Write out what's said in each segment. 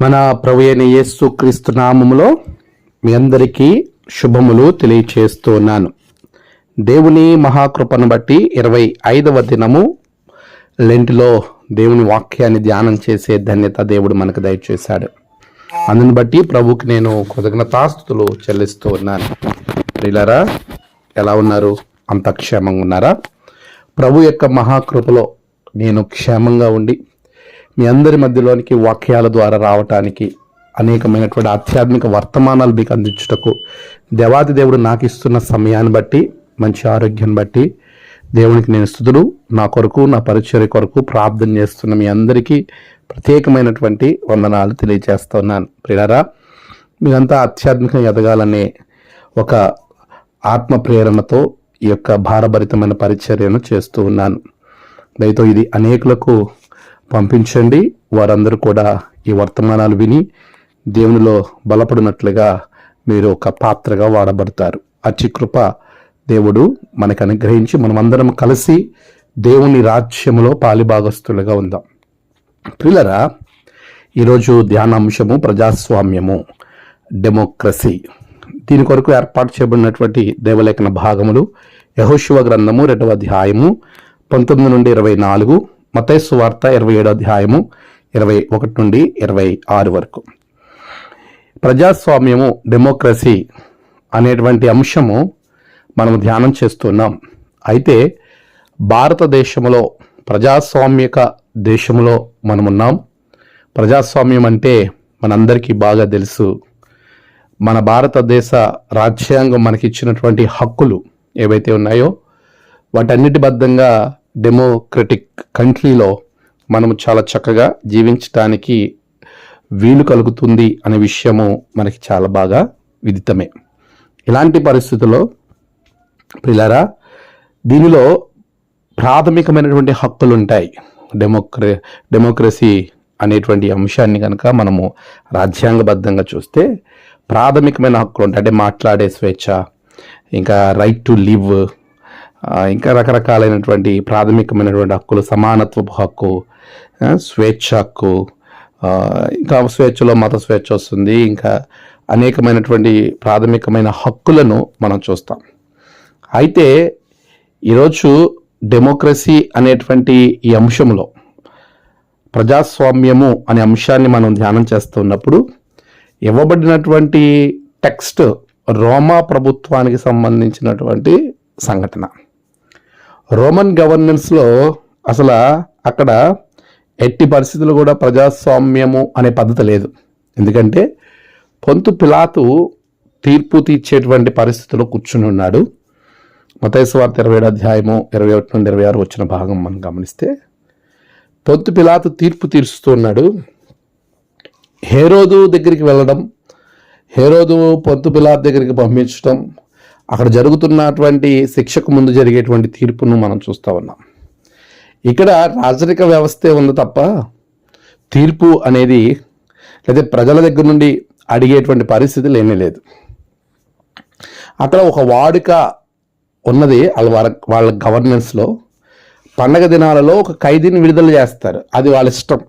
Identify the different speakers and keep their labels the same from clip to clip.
Speaker 1: మన ప్రభు అయిన యేసు క్రీస్తు నామములో మీ అందరికీ శుభములు తెలియచేస్తున్నాను దేవుని మహాకృపను బట్టి ఇరవై ఐదవ దినము లెంటిలో దేవుని వాక్యాన్ని ధ్యానం చేసే ధన్యత దేవుడు మనకు దయచేశాడు. అందుని బట్టి ప్రభుకి నేను కృతజ్ఞతాస్తుతులు చెల్లిస్తూ ఉన్నాను. ప్రియులరా ఎలా ఉన్నారు? అంత క్షేమంగా ఉన్నారా? ప్రభు యొక్క మహాకృపలో నేను క్షేమంగా ఉండి మీ అందరి మధ్యలోనికి వాక్యాల ద్వారా రావటానికి అనేకమైనటువంటి ఆధ్యాత్మిక వర్తమానాలు మీకు అందించుటకు దేవాది దేవుడు నాకు ఇస్తున్న సమయాన్ని బట్టి మంచి ఆరోగ్యాన్ని బట్టి దేవునికి నేను స్థుతులు. నా కొరకు నా పరిచర్య కొరకు ప్రార్థన చేస్తున్న మీ అందరికీ ప్రత్యేకమైనటువంటి వందనాలు తెలియజేస్తున్నాను. ప్రియారా మీరంతా ఆధ్యాత్మికంగా ఎదగాలనే ఒక ఆత్మ ప్రేరణతో ఈ యొక్క భారభరితమైన పరిచర్యను చేస్తూ ఉన్నాను. దయతో ఇది అనేకులకు పంపించండి. వారందరూ కూడా ఈ వర్తమానాలు విని దేవునిలో బలపడినట్లుగా మీరు ఒక పాత్రగా వాడబడతారు. అతి కృప దేవుడు మనకు అనుగ్రహించి మనమందరం కలిసి దేవుని రాజ్యములో పాలిభాగస్తులుగా ఉందాం. ప్రిలరా ఈరోజు ధ్యానాంశము ప్రజాస్వామ్యము డెమోక్రసీ. దీని కొరకు ఏర్పాటు చేయబడినటువంటి దేవలేఖన భాగములు యహోశివ గ్రంథము రెండవ అధ్యాయము పంతొమ్మిది నుండి ఇరవై నాలుగు మతైసు వార్త ఇరవై ఏడో అధ్యాయము ఇరవై ఒకటి నుండి ఇరవై ఆరు వరకు. ప్రజాస్వామ్యము డెమోక్రసీ అనేటువంటి అంశము మనం ధ్యానం చేస్తున్నాం. అయితే భారతదేశంలో ప్రజాస్వామ్యక దేశంలో మనమున్నాం. ప్రజాస్వామ్యం అంటే మనందరికీ బాగా తెలుసు. మన భారతదేశ రాజ్యాంగం మనకిచ్చినటువంటి హక్కులు ఏవైతే ఉన్నాయో వాటన్నిటి బద్ధంగా డెమోక్రటిక్ కంట్రీలో మనము చాలా చక్కగా జీవించటానికి వీలు కలుగుతుంది అనే విషయము మనకి చాలా బాగా విదితమే. ఇలాంటి పరిస్థితుల్లో పిల్లరా దీనిలో ప్రాథమికమైనటువంటి హక్కులు ఉంటాయి డెమోక్ర డెమోక్రసీ అనేటువంటి అంశాన్ని కనుక మనము రాజ్యాంగబద్ధంగా చూస్తే ప్రాథమికమైన హక్కులు ఉంటాయి అంటే మాట్లాడే స్వేచ్ఛ ఇంకా రైట్ టు లివ్ ఇంకా రకరకాలైనటువంటి ప్రాథమికమైనటువంటి హక్కులు సమానత్వపు హక్కు స్వేచ్ఛ హక్కు ఇంకా స్వేచ్ఛలో మత స్వేచ్ఛ వస్తుంది. ఇంకా అనేకమైనటువంటి ప్రాథమికమైన హక్కులను మనం చూస్తాం. అయితే ఈరోజు డెమోక్రసీ అనేటువంటి ఈ అంశంలో ప్రజాస్వామ్యము అనే అంశాన్ని మనం ధ్యానం చేస్తున్నప్పుడు ఇవ్వబడినటువంటి టెక్స్ట్ రోమా ప్రభుత్వానికి సంబంధించినటువంటి సంఘటన. రోమన్ గవర్నెన్స్లో అసలు అక్కడ ఎట్టి పరిస్థితులు కూడా ప్రజాస్వామ్యము అనే పద్ధతి లేదు. ఎందుకంటే పొంతు పిలాతు తీర్పు తీర్చేటువంటి పరిస్థితిలో కూర్చుని ఉన్నాడు. మతేశ్వార్త వార్త ఇరవై ఏడు అధ్యాయము ఇరవై ఒకటి నుండి ఇరవై ఆరు వచ్చిన భాగం మనం గమనిస్తే పొంతు పిలాతు తీర్పు తీరుస్తూ ఉన్నాడు. హేరోదు దగ్గరికి వెళ్ళడం హేరోదు పొంతు పిలాత్ దగ్గరికి పంపించడం అక్కడ జరుగుతున్నటువంటి శిక్షకు ముందు జరిగేటువంటి తీర్పును మనం చూస్తూ ఉన్నాం. ఇక్కడ రాజరిక వ్యవస్థే ఉంది తప్ప తీర్పు అనేది లేదా ప్రజల దగ్గర నుండి అడిగేటువంటి పరిస్థితి లేనే లేదు. అక్కడ ఒక వాడుక ఉన్నది వాళ్ళ వాళ్ళ గవర్నెన్స్లో. పండగ దినాలలో ఒక ఖైదీని విడుదల చేస్తారు. అది వాళ్ళ ఇష్టం.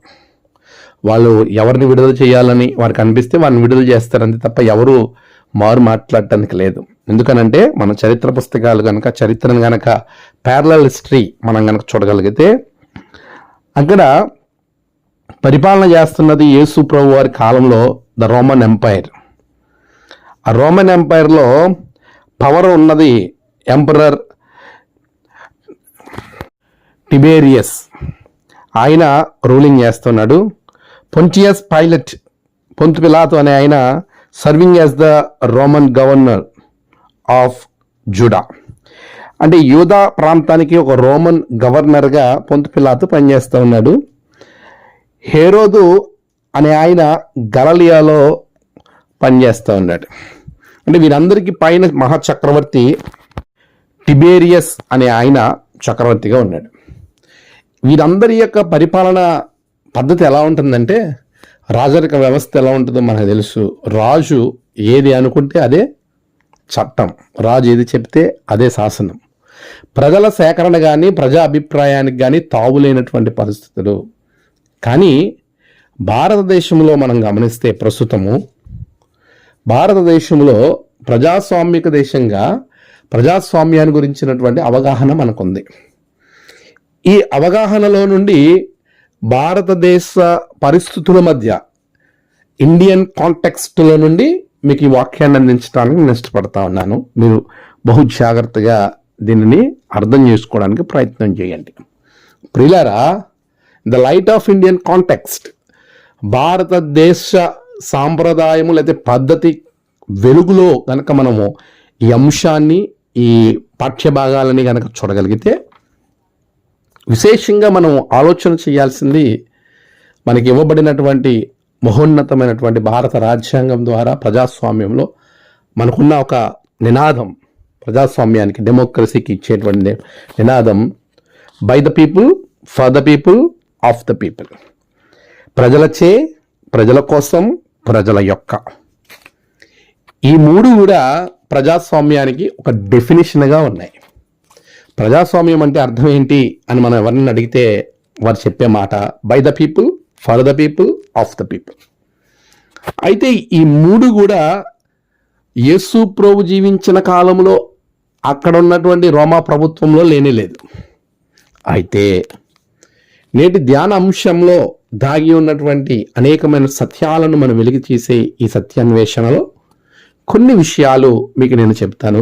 Speaker 1: వాళ్ళు ఎవరిని విడుదల చేయాలని వారికి అనిపిస్తే వారిని విడుదల చేస్తారు అంతే తప్ప ఎవరు మారు మాట్లాడటానికి లేదు. ఎందుకనంటే మన చరిత్ర పుస్తకాలు కనుక చరిత్రను కనుక ప్యారలల్ హిస్టరీ మనం కనుక చూడగలిగితే అక్కడ పరిపాలన చేస్తున్నది యేసు ప్రభు వారి కాలంలో ద రోమన్ ఎంపైర్ ఆ రోమన్ ఎంపైర్లో పవర్ ఉన్నది ఎంపరర్ టిబేరియస్ ఆయన రూలింగ్ చేస్తున్నాడు. పొంటియస్ పైలట్ పొంతు పిలాతో అనే ఆయన serving as the Roman governor of Judah. అంటే యూదా ప్రాంతానికి ఒక రోమన్ గవర్నర్గా పొంతు పిలాతు పనిచేస్తూ ఉన్నాడు. హేరోదు అనే ఆయన గలలియాలో పనిచేస్తూ ఉన్నాడు. అంటే వీరందరికీ పైన మహాచక్రవర్తి టిబేరియస్ అనే ఆయన చక్రవర్తిగా ఉన్నాడు. వీరందరి యొక్క పరిపాలన పద్ధతి ఎలా ఉంటుందంటే రాజరిక వ్యవస్థ ఎలా ఉంటుందో మనకు తెలుసు. రాజు ఏది అనుకుంటే అదే చట్టం. రాజు ఏది చెప్తే అదే శాసనం. ప్రజల సేకరణ కానీ ప్రజా అభిప్రాయానికి కానీ తావులేనటువంటి పరిస్థితులు. కానీ భారతదేశంలో మనం గమనిస్తే ప్రస్తుతము భారతదేశంలో ప్రజాస్వామిక దేశంగా ప్రజాస్వామ్యాన్ని గురించినటువంటి అవగాహన మనకుంది. ఈ అవగాహనలో నుండి భారతదేశ పరిస్థితుల మధ్య ఇండియన్ కాంటెక్స్ట్లో నుండి మీకు ఈ వాక్యాన్ని అందించడానికి నేను ఇష్టపడతా ఉన్నాను. మీరు బహు జాగ్రత్తగా దీనిని అర్థం చేసుకోవడానికి ప్రయత్నం చేయండి. ప్రిలారా the light of Indian context భారతదేశ సాంప్రదాయము లేదా పద్ధతి వెలుగులో కనుక మనము ఈ అంశాన్ని ఈ పాఠ్య భాగాలని కనుక చూడగలిగితే విశేషంగా మనం ఆలోచన చేయాల్సింది మనకి ఇవ్వబడినటువంటి మహోన్నతమైనటువంటి భారత రాజ్యాంగం ద్వారా ప్రజాస్వామ్యంలో మనకున్న ఒక నినాదం ప్రజాస్వామ్యానికి డెమోక్రసీకి ఇచ్చేటువంటి నినాదం by the people for the people of the people ప్రజలచే ప్రజల కోసం ప్రజల యొక్క. ఈ మూడు కూడా ప్రజాస్వామ్యానికి ఒక డెఫినేషన్గా ఉన్నాయి. ప్రజాస్వామ్యం అంటే అర్థం ఏంటి అని మనం ఎవరిని అడిగితే వారు చెప్పే మాట by the people for the people of the people. అయితే ఈ మూడు కూడా యేసు ప్రభు జీవించిన కాలంలో అక్కడ ఉన్నటువంటి రోమా ప్రభుత్వంలో లేనే లేదు. అయితే నేటి ధ్యాన అంశంలో దాగి ఉన్నటువంటి అనేకమైన సత్యాలను మనం వెలికి తీసే ఈ సత్యాన్వేషణలో కొన్ని విషయాలు మీకు నేను చెప్తాను.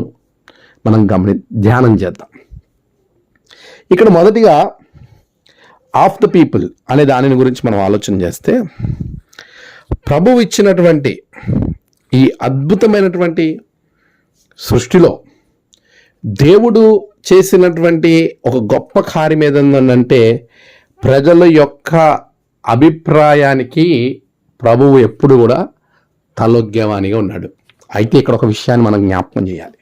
Speaker 1: మనం గమని ధ్యానం చేద్దాం. ఇక్కడ మొదటిగా ఆఫ్ ద పీపుల్ అనే దానిని గురించి మనం ఆలోచన చేస్తే ప్రభువు ఇచ్చినటువంటి ఈ అద్భుతమైనటువంటి సృష్టిలో దేవుడు చేసినటువంటి ఒక గొప్ప కార్యం ఏదంటే ప్రజల యొక్క అభిప్రాయానికి ప్రభువు ఎప్పుడు కూడా తలొగ్గేవానిగా ఉన్నాడు. అయితే ఇక్కడ ఒక విషయాన్ని మనం జ్ఞాపకం చేయాలి.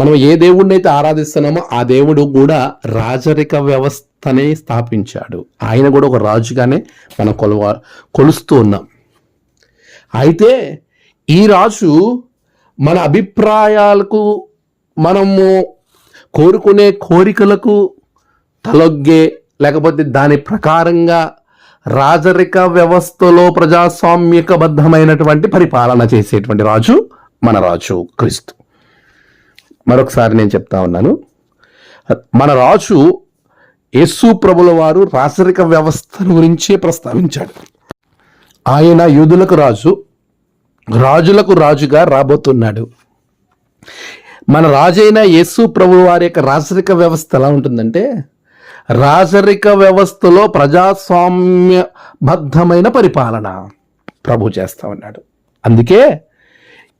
Speaker 1: మనం ఏ దేవుడిని అయితే ఆరాధిస్తున్నామో ఆ దేవుడు కూడా రాజరిక వ్యవస్థనే స్థాపించాడు. ఆయన కూడా ఒక రాజుగానే మనం కొలవ కొలుస్తూ ఉన్నాం. అయితే ఈ రాజు మన అభిప్రాయాలకు మనము కోరుకునే కోరికలకు తలొగ్గే లేకపోతే దాని ప్రకారంగా రాజరిక వ్యవస్థలో ప్రజాస్వామ్యకబద్ధమైనటువంటి పరిపాలన చేసేటువంటి రాజు మన రాజు క్రీస్తు. మరొకసారి నేను చెప్తా ఉన్నాను. మన రాజు యేసు ప్రభుల వారు రాజరిక వ్యవస్థను గురించే ప్రస్తావించాడు. ఆయన యూదులకు రాజు రాజులకు రాజుగా రాబోతున్నాడు. మన రాజైన యేసు ప్రభు వారి యొక్క రాజరిక వ్యవస్థ ఎలా ఉంటుందంటే రాజరిక వ్యవస్థలో ప్రజాస్వామ్యబద్ధమైన పరిపాలన ప్రభు చేస్తా ఉన్నాడు. అందుకే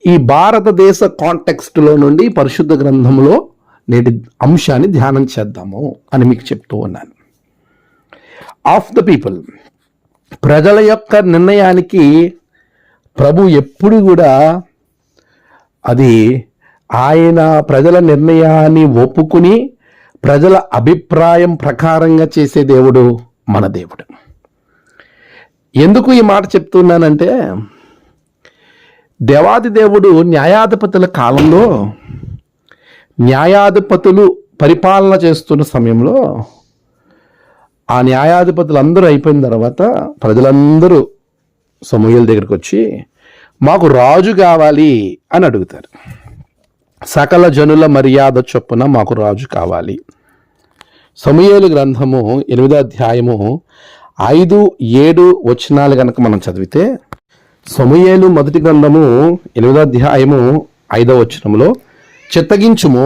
Speaker 1: ఈ భారతదేశ కాంటెక్స్ట్లో నుండి పరిశుద్ధ గ్రంథంలో నేటి అంశాన్ని ధ్యానం చేద్దాము అని మీకు చెప్తూ ఉన్నాను. ఆఫ్ ద పీపుల్ ప్రజల యొక్క నిర్ణయానికి ప్రభు ఎప్పుడు కూడా అది ఆయన ప్రజల నిర్ణయాన్ని ఒప్పుకుని ప్రజల అభిప్రాయం ప్రకారంగా చేసే దేవుడు మన దేవుడు. ఎందుకు ఈ మాట చెప్తున్నానంటే దేవాది దేవుడు న్యాయాధిపతుల కాలంలో న్యాయాధిపతులు పరిపాలన చేస్తున్న సమయంలో ఆ న్యాయాధిపతులు అందరూ అయిపోయిన తర్వాత ప్రజలందరూ సమూహల దగ్గరికి వచ్చి మాకు రాజు కావాలి అని అడుగుతారు. సకల జనుల మర్యాద చొప్పున మాకు రాజు కావాలి. సమూహలు గ్రంథము ఎనిమిదో అధ్యాయము ఐదు ఏడు వచనాలు కనుక మనం చదివితే సమూయేలు మొదటి గ్రంథము ఎనిమిదో అధ్యాయము ఐదో వచనంలో చిత్తగించుము.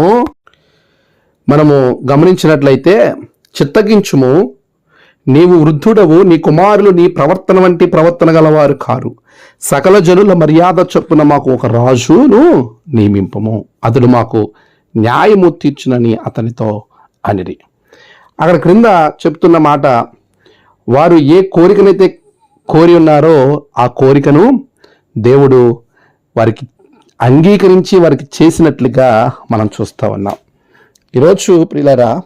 Speaker 1: మనము గమనించినట్లయితే చిత్తగించుము నీవు వృద్ధుడవు నీ కుమారులు నీ ప్రవర్తన వంటి ప్రవర్తన గలవారు కారు. సకల జనుల మర్యాద చొప్పున మాకు ఒక రాజును నియమింపము. అతడు మాకు న్యాయము తీర్చునని అతనితో అనిరి. అక్కడ క్రింద చెప్తున్న మాట వారు ఏ కోరికనైతే కోరి ఉన్నారో ఆ కోరికను దేవుడు వారికి అంగీకరించి వారికి చేసినట్లుగా మనం చూస్తూ ఉన్నాం. ఈరోజు ప్రియులరా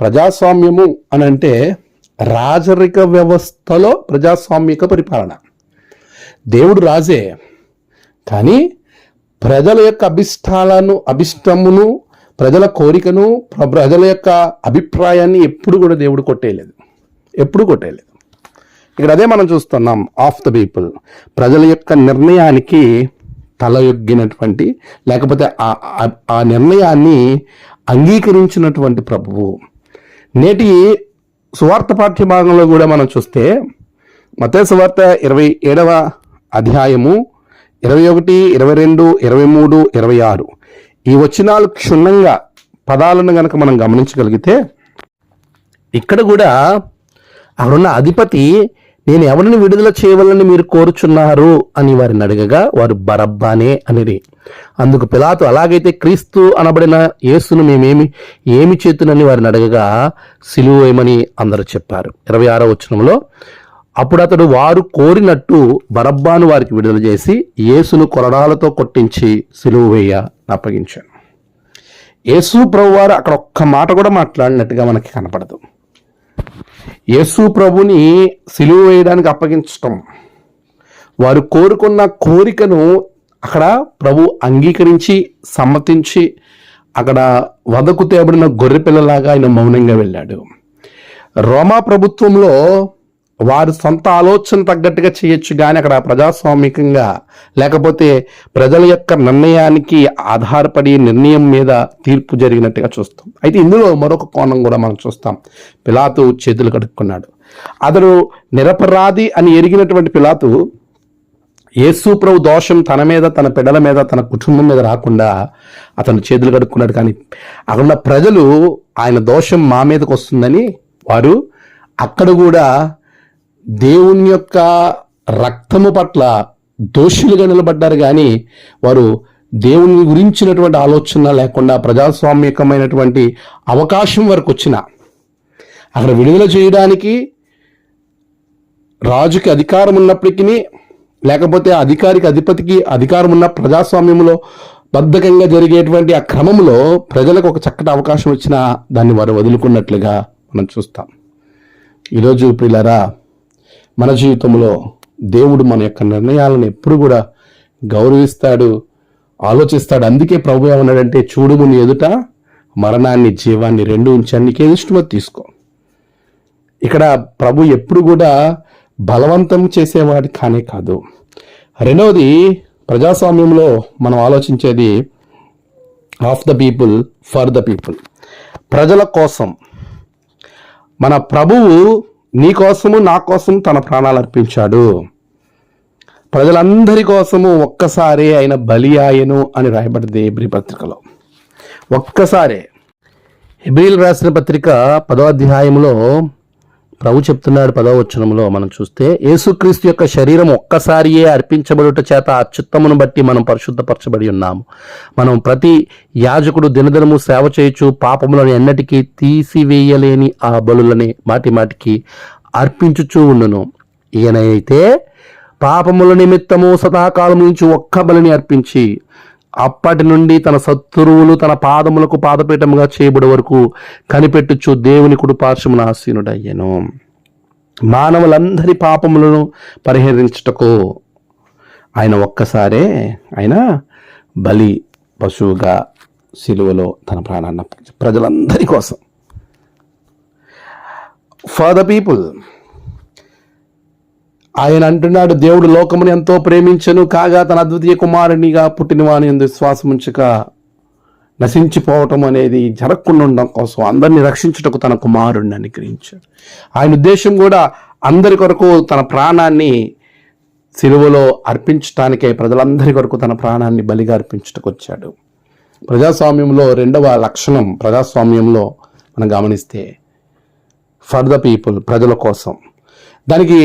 Speaker 1: ప్రజాస్వామ్యము అని అంటే రాజరిక వ్యవస్థలో ప్రజాస్వామిక పరిపాలన. దేవుడు రాజే కానీ ప్రజల యొక్క అభిష్టాలను అభిష్టమును ప్రజల కోరికను ప్ర- ప్రజల యొక్క అభిప్రాయాన్ని ఎప్పుడు కూడా దేవుడు కొట్టేయలేదు. ఎప్పుడు కొట్టేయలేదు. ఇక్కడ అదే మనం చూస్తున్నాం ఆఫ్ ద పీపుల్ ప్రజల యొక్క నిర్ణయానికి తలయొగ్గినటువంటి లేకపోతే ఆ- నిర్ణయాన్ని అంగీకరించినటువంటి ప్రభువు. నేటి సువార్త పాఠ్య భాగంలో కూడా మనం చూస్తే మతే సువార్త ఇరవై ఏడవ అధ్యాయము ఇరవై ఒకటి ఇరవై రెండు ఇరవై మూడు ఇరవై ఆరు. ఈ వచనాలు క్షుణ్ణంగా పదాలను గనక మనం గమనించగలిగితే ఇక్కడ కూడా అక్కడున్న అధిపతి నేను ఎవరిని విడుదల చేయవాలని మీరు కోరుచున్నారు అని వారిని అడగగా వారు బరబ్బానే అనేది అందుకు పిలాతు అలాగైతే క్రీస్తు అనబడిన యేసును మేమేమి ఏమి చేతునని వారిని అడగగా సిలువేమని అందరూ చెప్పారు. ఇరవై ఆరో వచనంలో అప్పుడు అతడు వారు కోరినట్టు బరబ్బాను వారికి విడుదల చేసి యేసును కొరడాలతో కొట్టించి సిలువ వేయ అప్పగించాడు యేసు ప్రభువారు అక్కడ ఒక్క మాట కూడా మాట్లాడినట్టుగా మనకి కనపడదు. యేసు ప్రభుని సిలువ వేయడానికి అప్పగించటం. వారు కోరుకున్న కోరికను అక్కడ ప్రభు అంగీకరించి సమ్మతించి అక్కడ వదకు తేబడిన గొర్రె పిల్లలాగా ఆయన మౌనంగా వెళ్ళాడు. రోమా ప్రభుత్వంలో వారి సొంత ఆలోచన తగ్గట్టుగా చేయొచ్చు కానీ అక్కడ ప్రజాస్వామికంగా లేకపోతే ప్రజల యొక్క నిర్ణయానికి ఆధారపడి నిర్ణయం మీద తీర్పు జరిగినట్టుగా చూస్తాం. అయితే ఇందులో మరొక కోణం కూడా మనం చూస్తాం. పిలాతు చేతులు కడుక్కున్నాడు. అతడు నిరపరాధి అని ఎరిగినటువంటి పిలాతు యేసు ప్రభు దోషం తన మీద తన బిడ్డల మీద తన కుటుంబం మీద రాకుండా అతను చేతులు కడుక్కున్నాడు. కానీ అక్కడ ప్రజలు ఆయన దోషం మా మీదకి వస్తుందని వారు అక్కడ కూడా దేవుని యొక్క రక్తము పట్ల దోషులుగా నిలబడ్డారు కానీ వారు దేవుని గురించినటువంటి ఆలోచన లేకుండా ప్రజాస్వామ్యకమైనటువంటి అవకాశం వరకు వచ్చిన. అక్కడ విడుదల చేయడానికి రాజుకి అధికారం ఉన్నప్పటికీ లేకపోతే అధికారికి అధిపతికి అధికారం ఉన్న ప్రజాస్వామ్యంలో బద్ధకంగా జరిగేటువంటి ఆ క్రమంలో ప్రజలకు ఒక చక్కటి అవకాశం వచ్చినా దాన్ని వారు వదులుకున్నట్లుగా మనం చూస్తాం. ఈరోజు ప్రియులరా మన జీవితంలో దేవుడు మన యొక్క నిర్ణయాలను ఎప్పుడు కూడా గౌరవిస్తాడు ఆలోచిస్తాడు. అందుకే ప్రభు ఏమన్నాడంటే చూడుము నీ ఎదుట మరణాన్ని జీవాన్ని రెండు ఉంచాను నీకేది ఇష్టమో తీసుకో. ఇక్కడ ప్రభు ఎప్పుడు కూడా బలవంతం చేసేవాడు కానే కాదు. రెండవది ప్రజాస్వామ్యంలో మనం ఆలోచించేది of the people for the people ప్రజల కోసం మన ప్రభువు నీ కోసము నా కోసం తన ప్రాణాలు అర్పించాడు. ప్రజలందరి కోసము ఒక్కసారే ఆయన బలి ఆయను అని రాయబడింది ఎబ్రి పత్రికలో. ఒక్కసారే. ఎబ్రిల్ రాసిన పత్రిక పదో అధ్యాయంలో ప్రభు చెప్తున్నాడు పదవచనంలో మనం చూస్తే యేసుక్రీస్తు యొక్క శరీరం ఒక్కసారియే అర్పించబడుట చేత ఆ చిత్తమును బట్టి మనం పరిశుద్ధపరచబడి ఉన్నాము. మనం ప్రతి యాజకుడు దినదినము సేవ చేయొచ్చు పాపములను ఎన్నటికీ తీసివేయలేని ఆ బలులని మాటి మాటికి అర్పించుచూ ఉండును. ఈయనైతే పాపముల నిమిత్తము సదాకాలం నుంచి ఒక్క బలిని అర్పించి అప్పటి నుండి తన శత్రువులు తన పాదములకు పాదపీఠముగా చేయబడి వరకు కనిపెట్టుచు దేవుని కుడిపార్శ్వమున ఆసీనుడయ్యను. మానవులందరి పాపములను పరిహరించుటకు ఆయన ఒక్కసారే ఆయన బలి పశువుగా సిలువలో తన ప్రాణాన్ని ప్రజలందరి కోసం. ఫర్ ద పీపుల్ ఆయన అంటున్నాడు దేవుడు లోకమును ఎంతో ప్రేమించను కాగా తన అద్వితీయ కుమారునిగా పుట్టినవాని ఎందు విశ్వాసం ఉంచక నశించిపోవటం అనేది జరగకుండా ఉండడం కోసం అందరిని రక్షించుటకు తన కుమారుడిని అనుగ్రహించాడు. ఆయన ఉద్దేశం కూడా అందరి కొరకు తన ప్రాణాన్ని సిలువలో అర్పించటానికే ప్రజలందరి కొరకు తన ప్రాణాన్ని బలిగా అర్పించుటకు వచ్చాడు. ప్రజాస్వామ్యంలో రెండవ లక్షణం ప్రజాస్వామ్యంలో మనం గమనిస్తే ఫర్ ద పీపుల్ ప్రజల కోసం. దానికి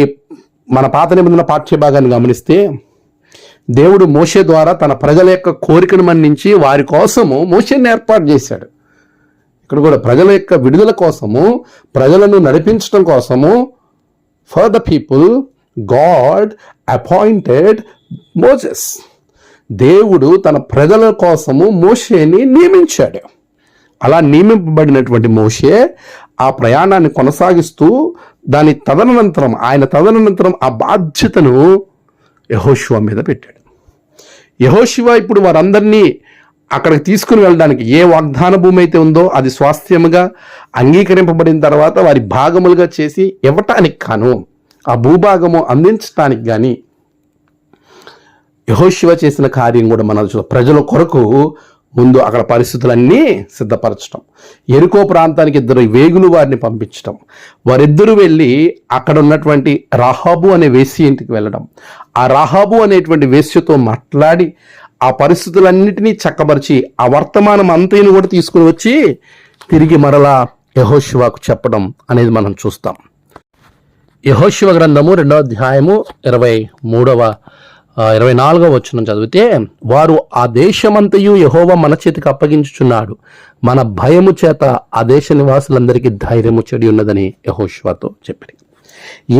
Speaker 1: మన పాత నిబంధన పాఠ్య భాగాన్ని గమనిస్తే దేవుడు మోషే ద్వారా తన ప్రజల యొక్క కోరికను మన్నించి వారి కోసము మోషేని ఏర్పాటు చేశాడు. ఇక్కడ కూడా ప్రజల యొక్క విడుదల కోసము ప్రజలను నడిపించడం కోసము for the people God appointed Moses దేవుడు తన ప్రజల కోసము మోషేని నియమించాడు. అలా నియమింపబడినటువంటి మోషే ఆ ప్రయాణాన్ని కొనసాగిస్తూ దాని తదనంతరం ఆయన తదనంతరం ఆ బాధ్యతను యహోశివ మీద పెట్టాడు. యహోశివ ఇప్పుడు వారందరినీ అక్కడికి తీసుకుని వెళ్ళడానికి ఏ వాగ్దాన భూమి అయితే ఉందో అది స్వాస్థ్యముగా అంగీకరింపబడిన తర్వాత వారి భాగములుగా చేసి ఇవ్వటానికి కాను ఆ భూభాగము అందించడానికి కానీ యహోశివ చేసిన కార్యం కూడా మన ప్రజల కొరకు ముందు అక్కడ పరిస్థితులన్నీ సిద్ధపరచడం ఎరుకో ప్రాంతానికి ఇద్దరు వేగులు వారిని పంపించడం వారిద్దరూ వెళ్ళి అక్కడ ఉన్నటువంటి రాహాబు అనే వేశ్య ఇంటికి వెళ్ళడం. ఆ రాహాబు అనేటువంటి వేశ్యతో మాట్లాడి ఆ పరిస్థితులన్నిటినీ చక్కబరిచి ఆ వర్తమానం అంతైన కూడా తీసుకుని వచ్చి తిరిగి మరలా యహోశివాకు చెప్పడం అనేది మనం చూస్తాం. యహోశివ గ్రంథము రెండవ అధ్యాయము ఇరవై మూడవ ఇరవై నాలుగవ వచనం చదివితే వారు ఆ దేశమంతయు యహోవ మన చేతికి అప్పగించుచున్నాడు. మన భయము చేత ఆ దేశ నివాసులందరికీ ధైర్యము చెడి ఉన్నదని యహోష్వాతో చెప్పింది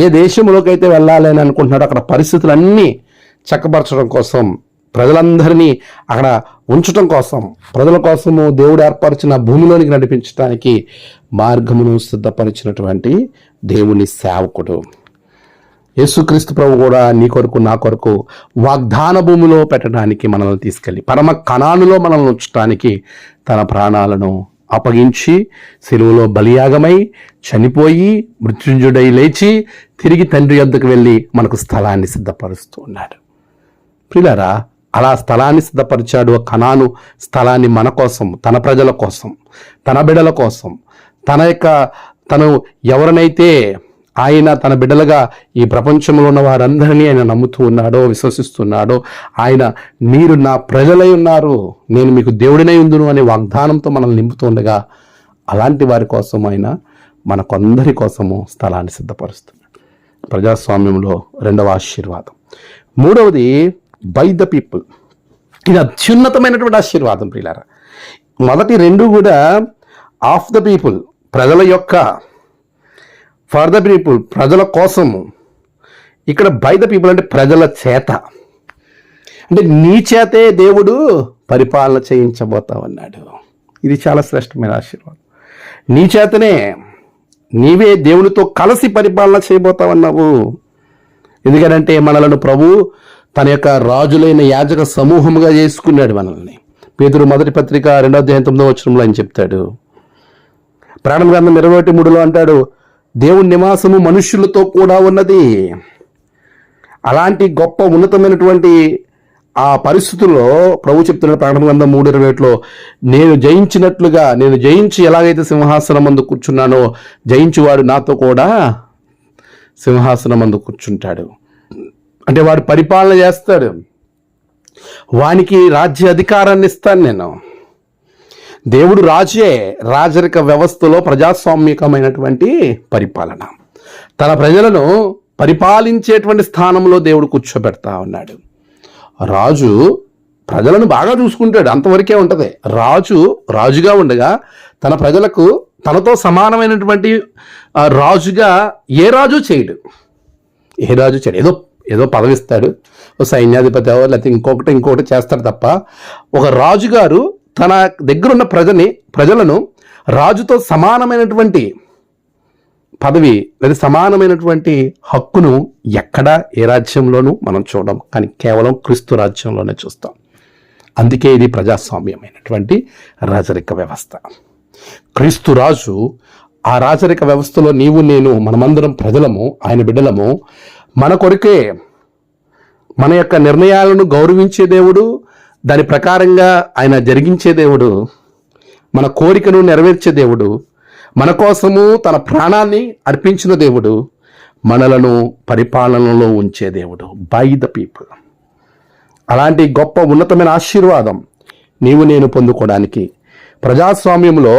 Speaker 1: ఏ దేశంలోకైతే వెళ్ళాలి అని అనుకుంటున్నాడో అక్కడ పరిస్థితులన్నీ చక్కపరచడం కోసం ప్రజలందరినీ అక్కడ ఉంచడం కోసం ప్రజల కోసము దేవుడు ఏర్పరిచిన భూమిలోనికి నడిపించడానికి మార్గమును సిద్ధపరిచినటువంటి దేవుని సేవకుడు. యేసుక్రీస్తు ప్రభు కూడా నీ కొరకు నా కొరకు వాగ్దాన భూమిలో పెట్టడానికి మనల్ని తీసుకెళ్ళి పరమ కణానులో మనల్ని ఉంచడానికి తన ప్రాణాలను అప్పగించి సెలువులో బలియాగమై చనిపోయి మృత్యుంజుడై లేచి తిరిగి తండ్రి యొద్దకు వెళ్ళి మనకు స్థలాన్ని సిద్ధపరుస్తూ ఉన్నాడు. ప్రియులారా అలా స్థలాన్ని సిద్ధపరిచాడు ఆ కణాను స్థలాన్ని మన కోసం తన ప్రజల కోసం తన బిడల కోసం తన యొక్క తను ఎవరినైతే ఆయన తన బిడ్డలుగా ఈ ప్రపంచంలో ఉన్న వారందరినీ ఆయన నమ్ముతూ ఉన్నాడో విశ్వసిస్తున్నాడో ఆయన మీరు నా ప్రజలై ఉన్నారు నేను మీకు దేవుడినై ఉందును అనే వాగ్దానంతో మనల్ని నింపుతుండగా అలాంటి వారి కోసం ఆయన మనకందరి కోసము స్థలాన్ని సిద్ధపరుస్తున్నాడు. ప్రజాస్వామ్యంలో రెండవ ఆశీర్వాదం. మూడవది బై ద పీపుల్ ఇది అత్యున్నతమైనటువంటి ఆశీర్వాదం ప్రియులారా. మొదటి రెండు కూడా ఆఫ్ ద పీపుల్ ప్రజల యొక్క ఫర్ ద పీపుల్ ప్రజల కోసము. ఇక్కడ బై ద పీపుల్ అంటే ప్రజల చేత. అంటే నీ చేతే దేవుడు పరిపాలన చేయించబోతావన్నాడు. ఇది చాలా శ్రేష్టమైన ఆశీర్వాదం. నీ చేతనే నీవే దేవునితో కలిసి పరిపాలన చేయబోతావన్నావు. ఎందుకంటే మనలను ప్రభు తన యొక్క రాజులైన యాజక సమూహముగా చేసుకున్నాడు మనల్ని. పేదరు మొదటి పత్రిక రెండో అధ్యాయం తొమ్మిదో వచనంలో ఆయన చెప్తాడు. ప్రాణం గ్రంథం ఇరవై ఒకటి మూడులో అంటాడు దేవుని నివాసము మనుష్యులతో కూడా ఉన్నది. అలాంటి గొప్ప ఉన్నతమైనటువంటి ఆ పరిస్థితుల్లో ప్రభు చెప్తున్న ప్రాణం గ్రంథం మూడు ఇరవై ఒకటిలో నేను జయించినట్లుగా నేను జయించి ఎలాగైతే సింహాసనం మందు కూర్చున్నానో జయించేవాడు నాతో కూడా సింహాసనం మందు కూర్చుంటాడు. అంటే వాడు పరిపాలన చేస్తాడు. వానికి రాజ్య అధికారాన్ని ఇస్తాను నేను. దేవుడు రాజే రాజరిక వ్యవస్థలో ప్రజాస్వామ్యకమైనటువంటి పరిపాలన. తన ప్రజలను పరిపాలించేటువంటి స్థానంలో దేవుడు కూర్చోబెడతా ఉన్నాడు. రాజు ప్రజలను బాగా చూసుకుంటాడు అంతవరకే ఉంటుంది. రాజు రాజుగా ఉండగా తన ప్రజలకు తనతో సమానమైనటువంటి రాజుగా ఏ రాజు చేయడు. ఏ రాజు చేయడు. ఏదో ఏదో పదవిస్తాడు. సైన్యాధిపతి లేకపోతే ఇంకొకటి ఇంకొకటి చేస్తాడు తప్ప ఒక రాజుగారు తన దగ్గరున్న ప్రజని ప్రజలను రాజుతో సమానమైనటువంటి పదవి లేదా సమానమైనటువంటి హక్కును ఎక్కడ ఏ రాజ్యంలోనూ మనం చూడం కానీ కేవలం క్రీస్తు రాజ్యంలోనే చూస్తాం. అందుకే ఇది ప్రజాస్వామ్యమైనటువంటి రాజరిక వ్యవస్థ. క్రీస్తు రాజు ఆ రాజరిక వ్యవస్థలో నీవు నేను మనమందరం ప్రజలము ఆయన బిడ్డలము మన కొరికే మన యొక్క నిర్ణయాలను గౌరవించే దేవుడు దాని ప్రకారంగా ఆయన జరిగించే దేవుడు మన కోరికను నెరవేర్చే దేవుడు మన కోసము తన ప్రాణాన్ని అర్పించిన దేవుడు మనలను పరిపాలనలో ఉంచే దేవుడు బై ద పీపుల్ అలాంటి గొప్ప ఉన్నతమైన ఆశీర్వాదం నీవు నేను పొందుకోవడానికి ప్రజాస్వామ్యంలో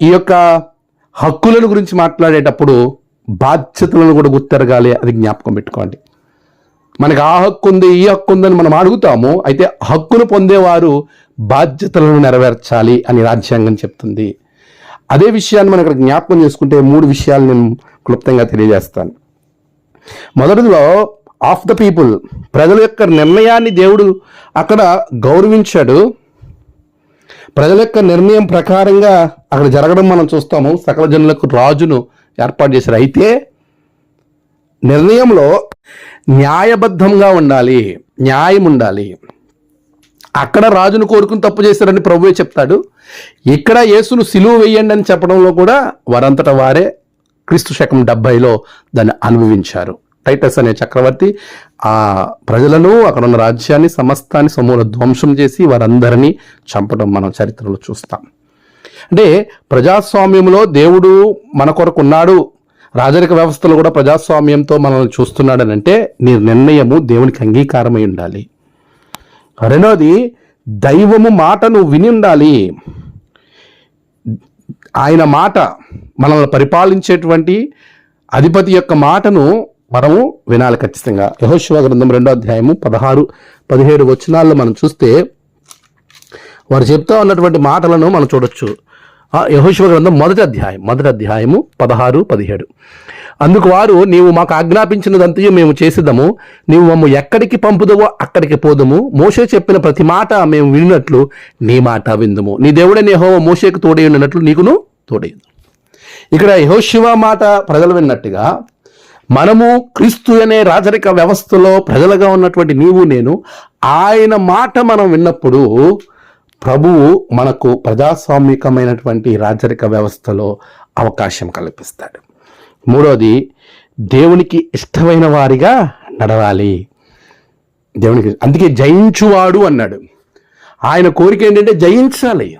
Speaker 1: ఈ యొక్క హక్కులను గురించి మాట్లాడేటప్పుడు బాధ్యతలను కూడా గుర్తెరగాలి అది జ్ఞాపకం పెట్టుకోండి. మనకు ఆ హక్కు ఉంది ఈ హక్కు ఉందని మనం అడుగుతాము అయితే హక్కును పొందేవారు బాధ్యతలను నెరవేర్చాలి అని రాజ్యాంగం చెప్తుంది. అదే విషయాన్ని మనం ఇక్కడ జ్ఞాపకం చేసుకుంటే మూడు విషయాలు నేను క్లుప్తంగా తెలియజేస్తాను. మొదటిలో ఆఫ్ ద పీపుల్ ప్రజల యొక్క నిర్ణయాన్ని దేవుడు అక్కడ గౌరవించాడు. ప్రజల యొక్క నిర్ణయం ప్రకారంగా అక్కడ జరగడం మనం చూస్తాము. సకల జనులకు రాజును ఏర్పాటు చేశారు. అయితే నిర్ణయంలో న్యాయబద్ధంగా ఉండాలి న్యాయం ఉండాలి. అక్కడ రాజును కోరుకుని తప్పు చేశారని ప్రభువే చెప్తాడు. ఇక్కడ యేసును సిలువ వేయండి అని చెప్పడంలో కూడా వారంతట వారే క్రీస్తు శకం డెబ్బైలో దాన్ని అనుభవించారు. టైటస్ అనే చక్రవర్తి ఆ ప్రజలను అక్కడ ఉన్న రాజ్యాన్ని సమస్తాన్ని సమూల ధ్వంసం చేసి వారందరినీ చంపడం మనం చరిత్రలో చూస్తాం. అంటే ప్రజాస్వామ్యంలో దేవుడు మన కొరకు ఉన్నాడు రాజరిక వ్యవస్థలో కూడా ప్రజాస్వామ్యంతో మనల్ని చూస్తున్నాడనంటే అంటే నీ నిర్ణయము దేవునికి అంగీకారమై ఉండాలి. రెండోది దైవము మాట నువ్వు విని ఉండాలి. ఆయన మాట మనల్ని పరిపాలించేటువంటి అధిపతి యొక్క మాటను మనము వినాలి ఖచ్చితంగా. యహోశివ గ్రంథం రెండో అధ్యాయము పదహారు పదిహేడు వచనాల్లో మనం చూస్తే వారు చెప్తా ఉన్నటువంటి మాటలను మనం చూడొచ్చు. ఆ గ్రంథం మొదటి అధ్యాయం మొదటి అధ్యాయము పదహారు పదిహేడు. అందుకు వారు నీవు మాకు ఆజ్ఞాపించినదంతయు మేము చేసిద్దాము నీవు మమ్ము ఎక్కడికి పంపుదవో అక్కడికి పోదము. మోషే చెప్పిన ప్రతి మాట మేము విన్నట్లు నీ మాట విందుము. నీ దేవుడే నీ హోమ మోషేకు తోడై ఉన్నట్లు నీకును తోడేయుదు. ఇక్కడ యహోశివ మాట ప్రజలు విన్నట్టుగా మనము క్రీస్తు అనే రాజరిక వ్యవస్థలో ప్రజలుగా ఉన్నటువంటి నీవు నేను ఆయన మాట మనం విన్నప్పుడు ప్రభువు మనకు ప్రజాస్వామికమైనటువంటి రాజరిక వ్యవస్థలో అవకాశం కల్పిస్తాడు. మూడోది దేవునికి ఇష్టమైన వారిగా నడవాలి. దేవునికి అందుకే జయించువాడు అన్నాడు. ఆయన కోరిక ఏంటంటే జయించాలి.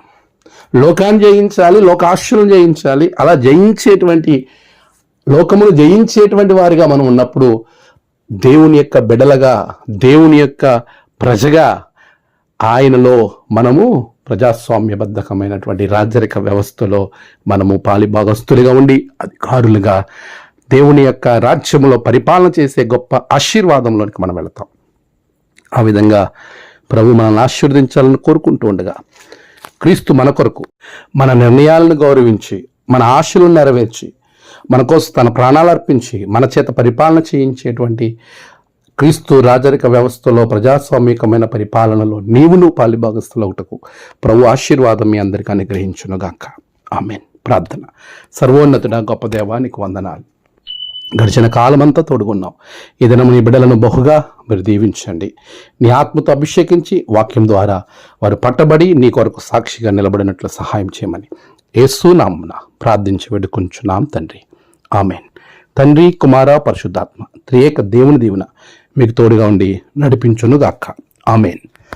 Speaker 1: లోకాన్ని జయించాలి లోకాశ్రులను జయించాలి. అలా జయించేటువంటి లోకమును జయించేటువంటి వారిగా మనం ఉన్నప్పుడు దేవుని యొక్క బిడలగా దేవుని యొక్క ప్రజగా ఆయనలో మనము ప్రజాస్వామ్యబద్ధకమైనటువంటి రాజరిక వ్యవస్థలో మనము పాలిభాగస్తులుగా ఉండి అధికారులుగా దేవుని యొక్క రాజ్యంలో పరిపాలన చేసే గొప్ప ఆశీర్వాదంలోనికి మనం వెళతాం. ఆ విధంగా ప్రభు మనల్ని ఆశీర్వదించాలని కోరుకుంటూ ఉండగా క్రీస్తు మన కొరకు మన నిర్ణయాలను గౌరవించి మన ఆశలను నెరవేర్చి మన కోసం తన ప్రాణాలు అర్పించి మన చేత పరిపాలన చేయించేటువంటి క్రీస్తు రాజరిక వ్యవస్థలో ప్రజాస్వామికమైన పరిపాలనలో నీవును పాలిభాగస్తులు ఒకటకు ప్రభు ఆశీర్వాదం మీ అందరికీ అనుగ్రహించునుగాక. ఆమెన్. ప్రార్థన. సర్వోన్నతుడ గొప్ప దేవానికి వందనాలు. గడిచిన కాలమంతా తోడుకున్నాం ఈ దినం నీ బిడ్డలను బహుగా మీరు దీవించండి. నీ ఆత్మతో అభిషేకించి వాక్యం ద్వారా వారు పట్టబడి నీ కొరకు సాక్షిగా నిలబడినట్లు సహాయం చేయమని ఏసునామున ప్రార్థించి వేడుకుంటున్నాం తండ్రి. ఆమెన్. తండ్రి కుమార పరిశుద్ధాత్మ త్రియేక దేవుని దీవున మీకు తోడుగా ఉండి నడిపించునుగాక. ఆమెన్.